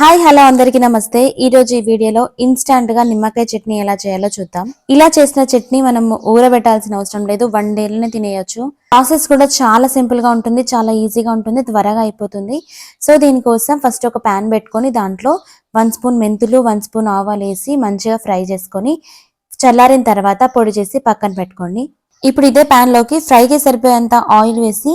Hi hello అందరికీ నమస్తే. ఈ రోజు ఈ వీడియోలో ఇన్స్టాంట్గా నిమ్మకాయ చట్నీ ఎలా చేయాలో చూద్దాం. ఇలా చేసిన చట్నీ మనం ఊరబెట్టాల్సిన అవసరం లేదు. వన్ డేలోనే తినేయొచ్చు. ప్రాసెస్ కూడా చాలా సింపుల్గా ఉంటుంది చాలా ఈజీగా ఉంటుంది త్వరగా అయిపోతుంది. సో దీనికోసం ఫస్ట్ ఒక ప్యాన్ పెట్టుకొని దాంట్లో వన్ స్పూన్ మెంతులు వన్ స్పూన్ ఆవాలు వేసి మంచిగా ఫ్రై చేసుకొని చల్లారిన తర్వాత పొడి చేసి పక్కన పెట్టుకోండి. ఇప్పుడు ఇదే pan లోకి ఫ్రైకి సరిపోయేంత ఆయిల్ వేసి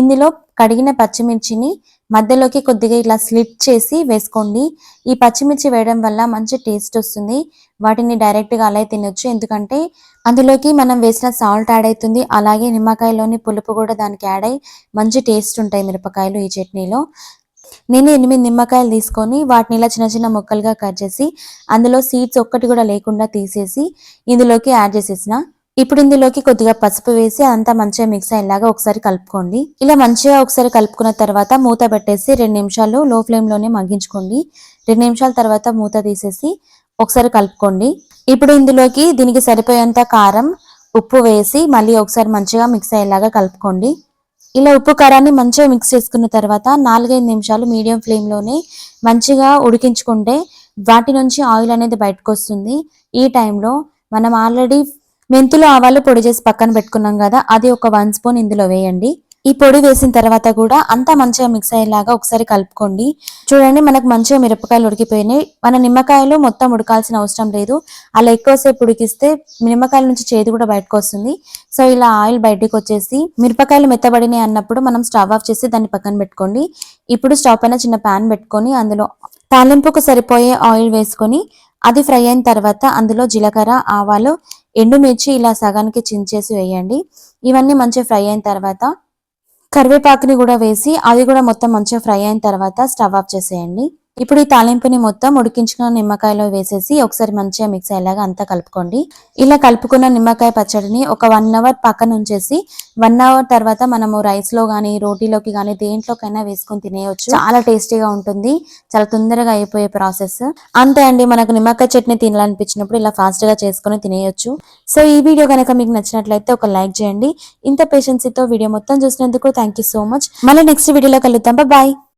ఇందులో కడిగిన పచ్చిమిర్చిని మధ్యలోకి కొద్దిగా ఇలా స్లిట్ చేసి వేసుకోండి. ఈ పచ్చిమిర్చి వేయడం వల్ల మంచి టేస్ట్ వస్తుంది. వాటిని డైరెక్ట్గా అలాగే అలా తినొచ్చు. ఎందుకంటే అందులోకి మనం వేసిన సాల్ట్ యాడ్ అవుతుంది. అలాగే నిమ్మకాయలోని పులుపు కూడా దానికి యాడ్ అయ్యి మంచి టేస్ట్ ఉంటాయి మిరపకాయలు ఈ చట్నీలో. నేను ఎనిమిది నిమ్మకాయలు తీసుకొని వాటిని ఇలా చిన్న చిన్న ముక్కలుగా కట్ చేసి అందులో సీడ్స్ ఒక్కటి కూడా లేకుండా తీసేసి ఇందులోకి యాడ్ చేసేసిన. ఇప్పుడు ఇందులోకి కొద్దిగా పసుపు వేసి అంతా మంచిగా మిక్స్ అయ్యేలాగా ఒకసారి కలుపుకోండి. ఇలా మంచిగా ఒకసారి కలుపుకున్న తర్వాత మూత పెట్టేసి రెండు నిమిషాలు లో ఫ్లేమ్లోనే మగ్గించుకోండి. రెండు నిమిషాల తర్వాత మూత తీసేసి ఒకసారి కలుపుకోండి. ఇప్పుడు ఇందులోకి దీనికి సరిపోయేంత కారం ఉప్పు వేసి మళ్ళీ ఒకసారి మంచిగా మిక్స్ అయ్యేలాగా కలుపుకోండి. ఇలా ఉప్పు కారాన్ని మంచిగా మిక్స్ చేసుకున్న తర్వాత నాలుగైదు నిమిషాలు మీడియం ఫ్లేమ్లోనే మంచిగా ఉడికించుకుంటే వాటి నుంచి ఆయిల్ అనేది బయటకు వస్తుంది. ఈ టైంలో మనం ఆల్రెడీ మెంతులు ఆవాలు పొడి చేసి పక్కన పెట్టుకున్నాం కదా అది ఒక వన్ స్పూన్ ఇందులో వేయండి. ఈ పొడి వేసిన తర్వాత కూడా అంతా మంచిగా మిక్స్ అయ్యేలాగా ఒకసారి కలుపుకోండి. చూడండి మనకు మంచిగా మిరపకాయలు ఉడికిపోయినాయి. మన నిమ్మకాయలు మొత్తం ఉడకాల్సిన అవసరం లేదు. అలా ఎక్కువసేపు ఉడికిస్తే నిమ్మకాయల నుంచి చేదు కూడా బయటకు వస్తుంది. సో ఇలా ఆయిల్ బయటకు వచ్చేసి మిరపకాయలు మెత్తబడినాయి అన్నప్పుడు మనం స్టవ్ ఆఫ్ చేసి దాన్ని పక్కన పెట్టుకోండి. ఇప్పుడు స్టవ్ పైన చిన్న ప్యాన్ పెట్టుకొని అందులో తాలింపుకు సరిపోయే ఆయిల్ వేసుకొని అది ఫ్రై అయిన తర్వాత అందులో జీలకర్ర ఆవాలు ఎండుమిర్చి ఇలా సగానికి చించేసి వేయండి. ఇవన్నీ మంచిగా ఫ్రై అయిన తర్వాత కరివేపాకుని కూడా వేసి అది కూడా మొత్తం మంచిగా ఫ్రై అయిన తర్వాత స్టవ్ ఆఫ్ చేసేయండి. ఇప్పుడు ఈ తాలింపుని మొత్తం ఉడికించుకున్న నిమ్మకాయలో వేసేసి ఒకసారి మంచిగా మిక్స్ అయ్యేలాగా అంతా కలుపుకోండి. ఇలా కలుపుకున్న నిమ్మకాయ పచ్చడిని ఒక వన్ అవర్ పక్కన ఉంచేసి వన్ అవర్ తర్వాత మనము రైస్లో రోటీలోకి కానీ దేంట్లోకైనా వేసుకొని తినేయొచ్చు. చాలా టేస్టీగా ఉంటుంది. చాలా తొందరగా అయిపోయే ప్రాసెస్ అంతే అండి మనకు నిమ్మకాయ చట్నీ తినాలనిపించినప్పుడు ఇలా ఫాస్ట్గా చేసుకొని తినేయొచ్చు. సో ఈ వీడియో కనుక మీకు నచ్చినట్లయితే ఒక లైక్ చేయండి. ఇంత పేషెన్సీతో వీడియో మొత్తం చూసినందుకు థ్యాంక్ యూ సో మచ్ మళ్ళీ నెక్స్ట్ వీడియోలో కలుద్దాం. బాయ్